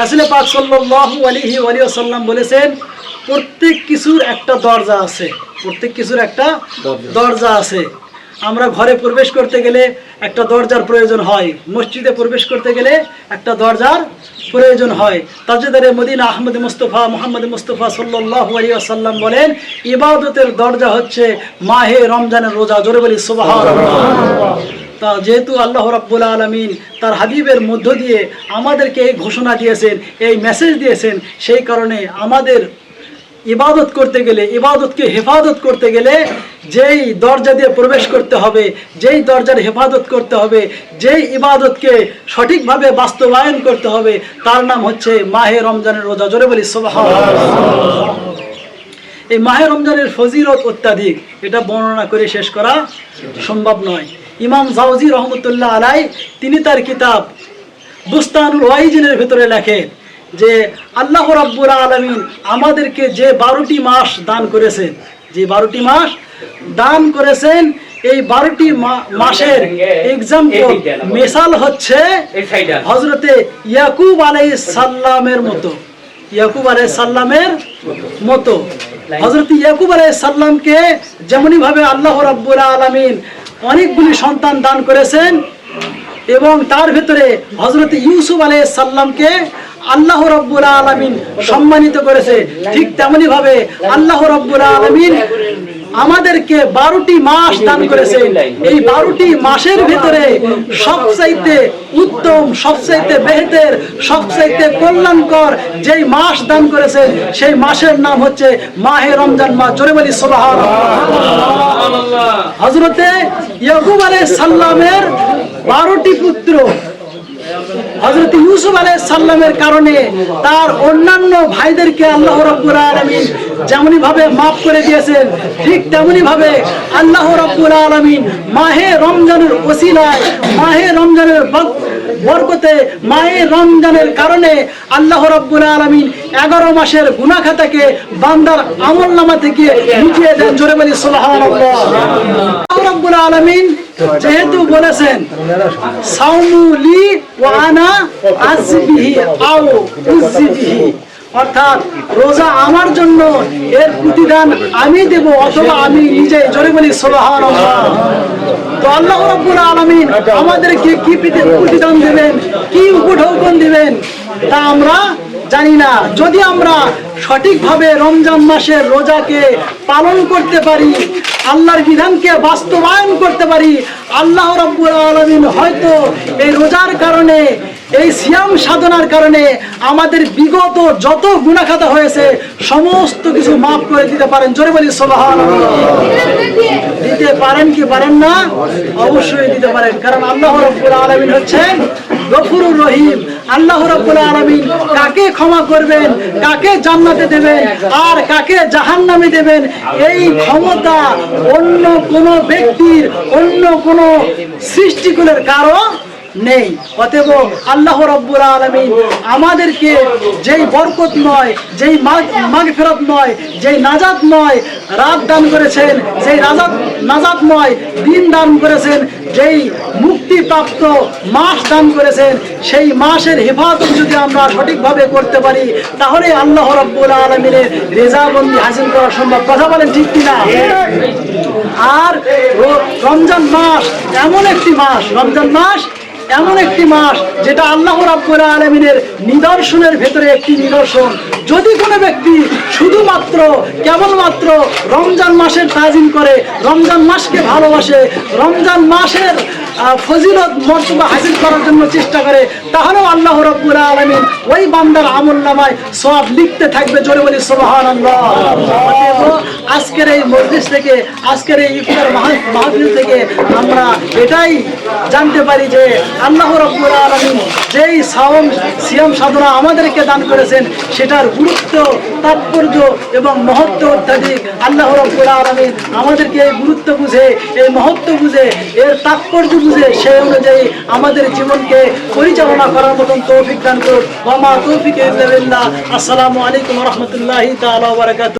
রাসুল পাক সাল্লাল্লাহু আলাইহি ওয়াসাল্লাম বলেছেন প্রত্যেক কিছুর একটা দরজা আছে। প্রত্যেক কিছুর একটা দরজা আছে। আমরা ঘরে প্রবেশ করতে গেলে একটা দরজার প্রয়োজন হয়। মসজিদে প্রবেশ করতে গেলে একটা দরজার প্রয়োজন হয়। তাজেদারে Medina Ahmad Mustafa Muhammad Mustafa সাল্লাহ আলী আসাল্লাম বলেন ইবাদতের দরজা হচ্ছে মাহে রমজানের রোজা। জোরে বলি সুবাহ তা যেহেতু আল্লাহ রাব্বুল আলমিন তার হাবিবের মধ্য দিয়ে আমাদেরকে এই ঘোষণা দিয়েছেন, এই মেসেজ দিয়েছেন, সেই কারণে আমাদের ইবাদত করতে গেলে, ইবাদতকে হেফাজত করতে গেলে যেই দরজা দিয়ে প্রবেশ করতে হবে, যেই দরজার হেফাজত করতে হবে, যেই ইবাদতকে সঠিকভাবে বাস্তবায়ন করতে হবে, তার নাম হচ্ছে মাহে রমজানের রোজা। জোরে বলি এই মাহে রমজানের ফজিলত অত্যাধিক, এটা বর্ণনা করে শেষ করা সম্ভব নয়। ইমাম জাউজি রহমতুল্লাহ আলাই, তিনি তার কিতাব বুস্তানুল ওয়াইজিনের ভেতরে লেখেন যে, আল্লাহ রাব্বুল আলমিন আমাদেরকে যে বারোটি মাস দান করেছেন, যে বারোটি মাস দান করেছেন, এই বারোটি মাসের এক্সাম্পল মেসাল হচ্ছে হজরতে ইয়াকুব আলাই সাল্লামের মতো, ইয়াকুব আলাই সাল্লামের মতো। হজরত ইয়াকুব আলাই সাল্লামকে যেমনই ভাবে আল্লাহ রাব্বুল আলমিন অনেকগুলি সন্তান দান করেছেন এবং তার ভেতরে হজরত ইউসুফ আলহ সাল্লামকে আল্লাহ রব্বুল আলমিন সম্মানিত করেছে। ঠিক তেমনি ভাবে আল্লাহ রব্বুল আলমিন আমাদেরকে বারোটি মাস দান করেছে এই বারোটি মাসের ভিতরে সবচাইতে উত্তম সবচাইতে বেহতের সবচাইতে কল্যাণকর যেই মাস দান করেছে সেই মাসের নাম হচ্ছে মাহে রমজান মা জোরে বলি সোবাহ হজরতে ইয়াকুব আলাই সাল্লামের বারোটি পুত্র হজরত ইউসুফ আলাই সাল্লামের কারণে তার অন্যান্য ভাইদেরকে আল্লাহ রব্বুল আলমিন যেমনই ভাবে মাফ করে দিয়েছেন, ঠিক তেমনি ভাবে আল্লাহ রব্বুল আলমিন মাহে রমজানের ওসিলায়, মাহে রমজানের বরকতে মাহে রমজানের কারণে আল্লাহ রব্বুল আলমিন এগারো মাসের গুনা খাতাকে বান্দার আমল নামা থেকে মুছিয়ে দেন জোরে বলি সোলাহ রব্বুল আলমিন যেহেতু বলেছেন সাউমুলি ওয়ানা আজবিহি আও উজিবিহি অর্থাৎ রোজা আমার জন্য এর প্রতিদান আমি দেব অথবা আমি নিজে জোরে বলি সোলাহান তো আল্লাহ রব্বুল আলমিন আমাদেরকে কি প্রতিদান দেবেন কি উপঢৌকন দিবেন তা আমরা জানি না। যদি আমরা সঠিকভাবে রমজান মাসের রোজাকে পালন করতে পারি, আল্লাহর বিধানকে বাস্তবায়ন করতে পারি আল্লাহ রব্বুল আলমিন হয়তো এই রোজার কারণে, এই সিয়াম সাধনার কারণে আমাদের বিগত যত গুণাখাতা হয়েছে, সমস্ত কিছু মাফ করে দিতে পারেন। জোরে বলি সোবাহান দিতে পারেন কি পারেন না? অবশ্যই দিতে পারেন। কারণ আল্লাহ রব্বুল আলমিন হচ্ছেন গফুরুর রহিম। আল্লাহ রব্বুল আলমিন কাকে ক্ষমা করবেন, কাকে জান্নাতে দেবেন, আর কাকে জাহান্নামে দেবেন, এই ক্ষমতা অন্য কোনো ব্যক্তির, অন্য কোন সৃষ্টিকুলের কারও নেই। অতএব আল্লাহ রব্বুল আলমী আমাদেরকে যেই বরকত নয়, যেই মাগ ফেরত নয়, যেই নাজাত নয়, রাত দান করেছেন, যেই রাজাত নাজাত নয়, দিন দান করেছেন, যেই মুক্তিপ্রাপ্ত মাস দান করেছেন, সেই মাসের হেফাজত যদি আমরা সঠিকভাবে করতে পারি, তাহলে আল্লাহ রব্বুল আলমিনের রেজাবন্দি হাসিল করা সম্ভব। কথা বলেন ঠিক কিনা? আর রমজান মাস এমন একটি মাস, রমজান মাস এমন একটি মাস যেটা আল্লাহ রাব্বুল আলমিনের নিদর্শনের ভেতরে একটি নিদর্শন। যদি কোনো ব্যক্তি শুধুমাত্র, কেবলমাত্র রমজান মাসের তাজিম করে, রমজান মাসকে ভালোবাসে, রমজান মাসের ফজিলত মর্তবা হাসিল করার জন্য চেষ্টা করে, তাহলেও আল্লাহ রব্বুল আলমিন ওই বান্দার আমল নামায় সব লিখতে থাকবে জোরে বলি সোহান আজকের এই মজলিস থেকে, আজকের এই ইফতার মাহফিল থেকে আমরা এটাই জানতে পারি যে আল্লাহ রব্বুল আলমিন যেই সাওম, সিয়াম সাধনা আমাদেরকে দান করেছেন, সেটার গুরুত্ব, তাৎপর্য এবং মহত্ব অত্যাধিক আল্লাহ রব্বুল আলমিন আমাদেরকে এই গুরুত্ব বুঝে, এই মহত্ব বুঝে, এর তাৎপর্য বুঝে সেই অনুযায়ী আমাদের জীবনকে পরিচালনা করার মতন তৌফিক দান করুন। মামা তৌফিক আসসালামু আলাইকুম রহমতুল্লাহ তালা বারকাত